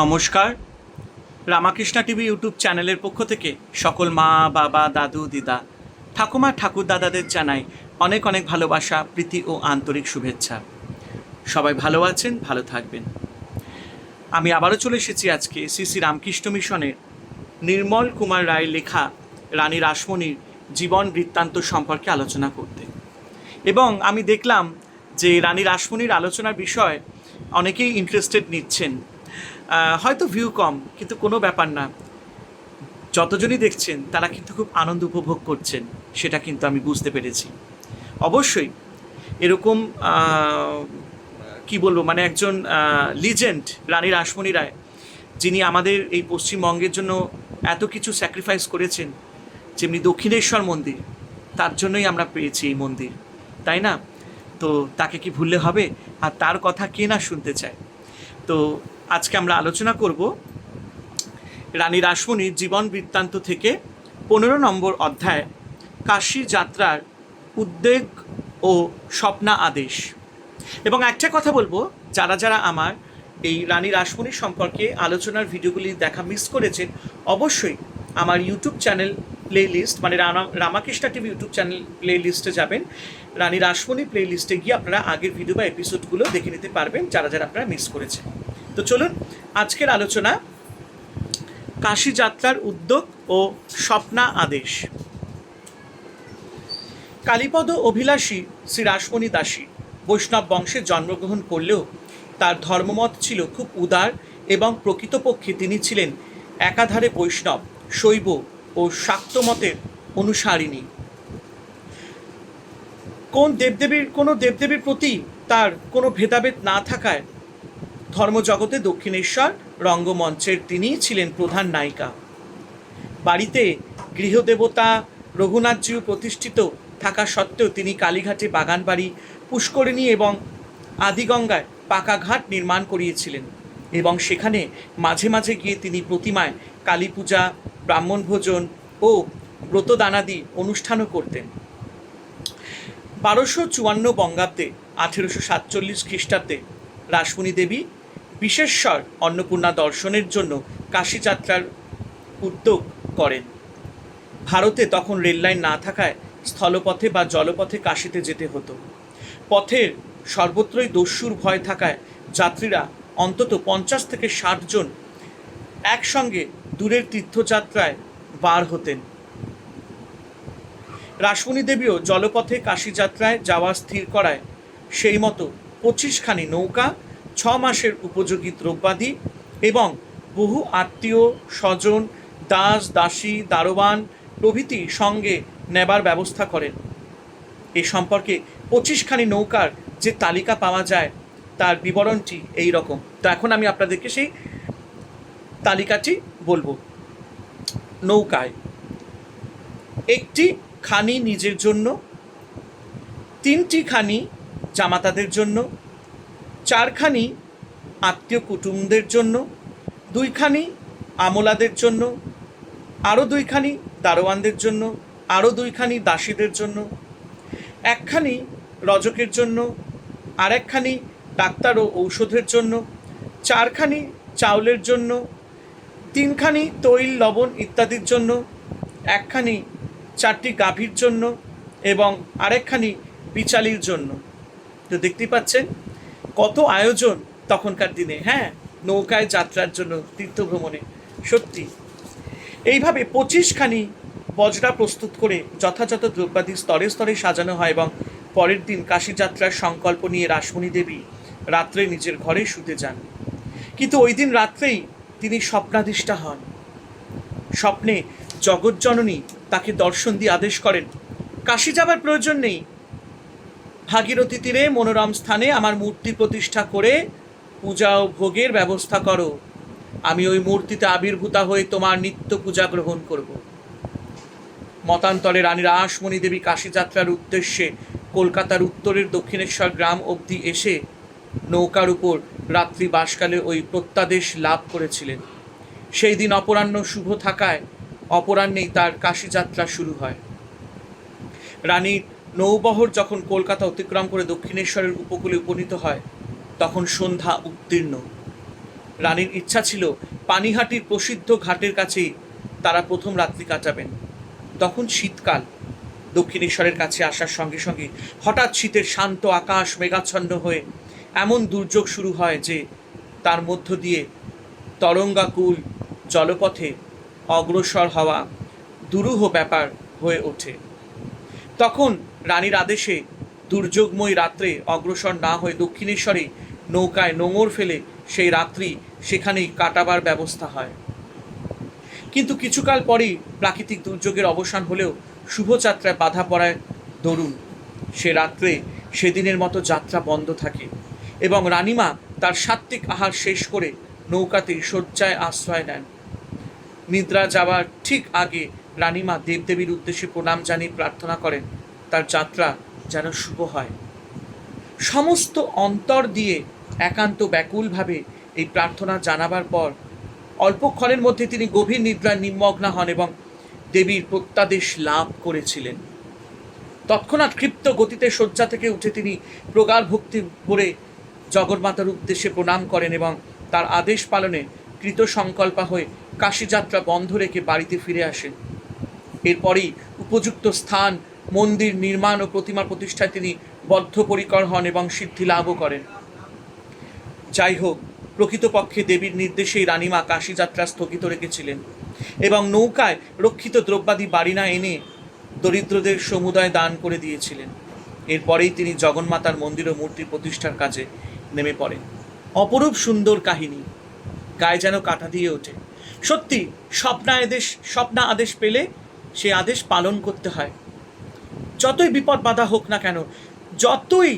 নমস্কার। Ramakrishna TV YouTube চ্যানেলের পক্ষ থেকে সকল মা, বাবা, দাদু, দিদা, ঠাকুমা, ঠাকুর দাদাদের জানাই অনেক অনেক ভালোবাসা, প্রীতি ও আন্তরিক শুভেচ্ছা। সবাই ভালো আছেন, ভালো থাকবেন। আমি আবারও চলে এসেছি আজকে শ্রী শ্রী রামকৃষ্ণ মিশনের নির্মল কুমার রায় লেখা রানী রাসমণির জীবন বৃত্তান্ত সম্পর্কে আলোচনা করতে। এবং আমি দেখলাম যে রানী রাসমণির আলোচনার বিষয় অনেকেই ইন্টারেস্টেড নিচ্ছেন। হয়তো ভিউ কম, কিন্তু কোনো ব্যাপার না। যতজনই দেখছেন, তারা কিন্তু খুব আনন্দ উপভোগ করছেন, সেটা কিন্তু আমি বুঝতে পেরেছি। অবশ্যই, এরকম কি বলব মানে একজন লিজেন্ড রানী রাসমণি রায়, যিনি আমাদের এই পশ্চিমবঙ্গের জন্য এত কিছু স্যাক্রিফাইস করেছেন, যেমনি দক্ষিণেশ্বর মন্দির, তার জন্যই আমরা পেয়েছি এই মন্দির, তাই না? তো তাকে কি ভুললে হবে? আর তার কথা কে না শুনতে চায়? তো আজকে আমরা আলোচনা করব রানী রাসমণির জীবন বৃত্তান্ত থেকে পনেরো নম্বর অধ্যায়, কাশী যাত্রার উদ্বেগ ও স্বপ্না আদেশ। এবং একটা কথা বলব, যারা যারা আমার এই রানী রাসমণি সম্পর্কে আলোচনার ভিডিওগুলি দেখা মিস করেছেন, অবশ্যই আমার ইউটিউব চ্যানেল প্লে লিস্ট মানে রামাকৃষ্ণা টিভি ইউটিউব চ্যানেল প্লে লিস্টে যাবেন। রানী রাসমণি প্লে লিস্টে গিয়ে আপনারা আগের ভিডিও বা এপিসোডগুলো দেখে নিতে পারবেন, যারা যারা আপনারা মিস করেছেন। তো চলুন, আজকের আলোচনা কাশী যাত্রার উদ্যোগ ও স্বপ্না আদেশ। কালীপদ অভিলাষী শ্রী রাসমণি দাসী বৈষ্ণব বংশে জন্মগ্রহণ করলেও তার ধর্মমত ছিল খুব উদার এবং প্রকৃতপক্ষে তিনি ছিলেন একাধারে বৈষ্ণব, শৈব ও শাক্তমতের অনুসারিণী। কোন দেবদেবীর, কোনো দেবদেবীর প্রতি তার কোনো ভেদাভেদ না থাকায় ধর্মজগতে দক্ষিণেশ্বর রঙ্গমঞ্চের তিনিই ছিলেন প্রধান নায়িকা। বাড়িতে গৃহদেবতা রঘুনাথজিউ প্রতিষ্ঠিত থাকা সত্ত্বেও তিনি কালীঘাটে বাগানবাড়ি, পুষ্করিণী এবং আদিগঙ্গায় পাকা ঘাট নির্মাণ করিয়েছিলেন এবং সেখানে মাঝে মাঝে গিয়ে তিনি প্রতিমায় কালী পূজা ব্রাহ্মণ ভোজন ও ব্রতদানাদি অনুষ্ঠানও করতেন। বারোশো চুয়ান্ন বঙ্গাব্দে আঠেরোশো সাতচল্লিশ খ্রিস্টাব্দে রাসমণি দেবী বিশেশ্বর অন্নপূর্ণা দর্শনের জন্য কাশী যাত্রার উদ্যোগ করেন। ভারতে তখন রেললাইন না থাকায় স্থলপথে বা জলপথে কাশিতে যেতে হতো। পথের সর্বত্রই দস্যুর ভয় থাকায় যাত্রীরা অন্তত পঞ্চাশ থেকে ষাট জন একসঙ্গে দূরের তীর্থযাত্রায় বার হতেন। রাসমণি দেবীও জলপথে কাশী যাত্রায় যাওয়া স্থির করায় সেই মতো পঁচিশখানি নৌকা ছ মাসের উপযোগী দ্রব্যাদি এবং বহু আত্মীয় স্বজন, দাস, দাসী, দারোয়ান প্রভৃতি সঙ্গে নেবার ব্যবস্থা করেন। এ সম্পর্কে পঁচিশখানি নৌকার যে তালিকা পাওয়া যায়, তার বিবরণটি এই রকম তো এখন আমি আপনাদেরকে সেই তালিকাটি বলব। নৌকায়। একটি খানি নিজের জন্য, তিনটি খানি জামাতাদের জন্য চারখানি আত্মীয় কুটুমদের জন্য, দুইখানি আমলাদের জন্য, আরও দুইখানি দারোয়ানদের জন্য, আরও দুইখানি দাসীদের জন্য, একখানি রজকের জন্য আর একখানি ডাক্তার ও ঔষধের জন্য, চারখানি চাউলের জন্য, তিনখানি তৈল, লবণ ইত্যাদির জন্য, একখানি চারটি গাভীর জন্য এবং আরেকখানি বিচালির জন্য। তো দেখতেই পাচ্ছেন কত আয়োজন তখনকার দিনে হ্যাঁ? নৌকায় যাত্রার জন্য তীর্থ ভ্রমণে সত্যি। এইভাবে পঁচিশখানি বজরা প্রস্তুত করে যথাযথ দ্রব্যাদি স্তরে স্তরে সাজানো হয় এবং পরের দিন কাশী যাত্রার সংকল্প নিয়ে রাসমণি দেবী রাত্রে নিজের ঘরে শুতে যান। কিন্তু ওই দিন রাত্রেই তিনি স্বপ্নাদিষ্টা হন। স্বপ্নে জগৎজননী তাকে দর্শন দিয়ে আদেশ করেন, কাশী যাবার প্রয়োজন নেই ভাগীরথী তীরে মনোরম স্থানে আমার মূর্তি প্রতিষ্ঠা করে পূজা ও ভোগের ব্যবস্থা করো। আমি ওই মূর্তিতে আবির্ভূতা হয়ে তোমার নিত্য পূজা গ্রহণ করব। মতান্তরে রানী রাসমণি দেবী কাশী যাত্রার উদ্দেশ্যে কলকাতার উত্তরের দক্ষিণেশ্বর গ্রাম অবধি এসে নৌকার উপর রাত্রি বাসকালে ওই প্রত্যাদেশ লাভ করেছিলেন। সেই দিন অপরাহ্ন শুভ থাকায় অপরাহ্নেই তার কাশী যাত্রা শুরু হয়। রানীর নৌবহর যখন কলকাতা অতিক্রম করে দক্ষিণেশ্বরের উপকূলে উপনীত হয়, তখন সন্ধ্যা উত্তীর্ণ। রানীর ইচ্ছা ছিল পানিহাটির প্রসিদ্ধ ঘাটের কাছেই তারা প্রথম রাত্রি কাটাবেন। তখন শীতকাল। দক্ষিণেশ্বরের কাছে আসার সঙ্গে সঙ্গে হঠাৎ শীতের শান্ত আকাশ মেঘাচ্ছন্ন হয়ে এমন দুর্যোগ শুরু হয় যে তার মধ্য দিয়ে তরঙ্গাকুল জলপথে অগ্রসর হওয়া দুরূহ ব্যাপার হয়ে ওঠে। তখন রানীর আদেশে দুর্যোগময় রাত্রে অগ্রসর না হয়ে দক্ষিণেশ্বরে নৌকায় নোঙর ফেলে সেই রাত্রি সেখানেই কাটাবার ব্যবস্থা হয়। কিন্তু কিছুকাল পরেই প্রাকৃতিক দুর্যোগের অবসান হলেও শুভযাত্রায় বাধা পড়ায় দরুন। সে রাত্রে সেদিনের মতো যাত্রা বন্ধ থাকে এবং রানীমা তার সাত্ত্বিক আহার শেষ করে নৌকাতেই শয্যায় আশ্রয় নেন। নিদ্রা যাওয়ার ঠিক আগে রানীমা দেবদেবীর উদ্দেশ্যে প্রণাম জানিয়ে প্রার্থনা করেন। তার যাত্রা যেন শুভ হয়। সমস্ত অন্তর দিয়ে একান্ত ব্যাকুলভাবে এই প্রার্থনা জানাবার পর অল্পক্ষণের মধ্যে তিনি গভীর নিদ্রায় নিমগ্না হন এবং দেবীর প্রত্যাদেশ লাভ করেছিলেন। তৎক্ষণাৎ ক্ষিপ্ত গতিতে শয্যা থেকে উঠে তিনি প্রগাঢ় ভক্তি ভরে জগন্মাতার উদ্দেশ্যে প্রণাম করেন এবং তার আদেশ পালনে কৃত সংকল্পা হয়ে কাশীযাত্রা বন্ধ রেখে বাড়িতে ফিরে আসেন। এরপরেই উপযুক্ত স্থান মন্দির নির্মাণ ও প্রতিমা প্রতিষ্ঠায় তিনি বদ্ধপরিকর হন এবং সিদ্ধি লাভও করেন। যাই হোক, প্রকৃতপক্ষে দেবীর নির্দেশেই রানীমা কাশীযাত্রা স্থগিত রেখেছিলেন এবং নৌকায় রক্ষিত দ্রব্যাদি বাড়ি না এনে দরিদ্রদের সমুদায় দান করে দিয়েছিলেন। এরপরেই তিনি জগন্মাতার মন্দির ও মূর্তি প্রতিষ্ঠার কাজে নেমে পড়েন। অপরূপ সুন্দর কাহিনী, গায়ে যেন কাটা দিয়ে ওঠে। সত্যি, স্বপ্না আদেশ স্বপ্না আদেশ পেলে সে আদেশ পালন করতে হয়। যতই বিপদ বাধা হোক না কেন, যতই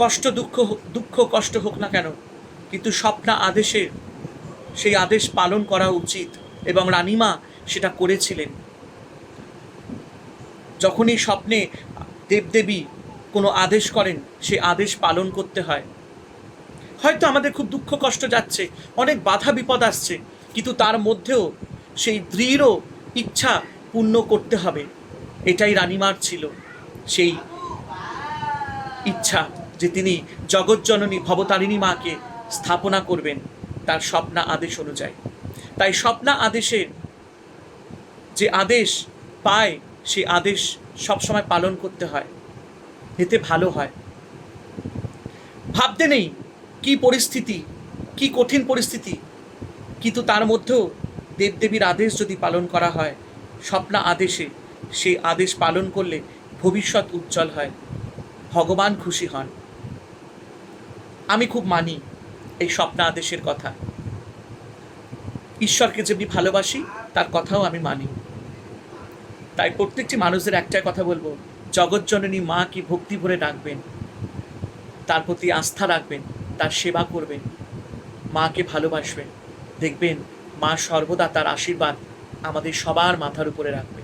কষ্ট দুঃখ দুঃখ কষ্ট হোক না কেন, কিন্তু স্বপ্না আদেশে সেই আদেশ পালন করা উচিত এবং রানীমা সেটা করেছিলেন। যখনই স্বপ্নে দেবদেবী কোনো আদেশ করেন সে আদেশ পালন করতে হয়। হয়তো আমাদের খুব দুঃখ কষ্ট যাচ্ছে, অনেক বাধা বিপদ আসছে, কিন্তু তার মধ্যেও সেই দৃঢ় ইচ্ছা পূর্ণ করতে হবে। এটাই রানীমার ছিল সেই ইচ্ছা যে তিনি জগজ্জননী ভবতারিণী মাকে স্থাপনা করবেন তার স্বপ্না আদেশ অনুযায়ী। তাই স্বপ্না আদেশের যে আদেশ পায় সেই আদেশ সবসময় পালন করতে হয়। এতে ভালো হয়। ভাবতে নেই কি পরিস্থিতি, কি কঠিন পরিস্থিতি, কিন্তু তার মধ্যেও দেবদেবীর আদেশ যদি পালন করা হয়, স্বপ্না আদেশে সেই আদেশ পালন করলে ভবিষ্যৎ উজ্জ্বল হয়। ভগবান খুশি হন। আমি খুব মানি এই স্বপ্ন আদেশের কথা। ঈশ্বরকে যেমনি ভালোবাসি, তার কথাও আমি মানি। তাই প্রত্যেকটি মানুষদের একটাই কথা বলব জগজ্জননী মা কি ভক্তি ভরে ডাকবেন, তার প্রতি আস্থা রাখবেন, তার সেবা করবেন, মাকে ভালোবাসবেন, দেখবেন মা সর্বদা তার আশীর্বাদ আমাদের সবার মাথার উপরে রাখবেন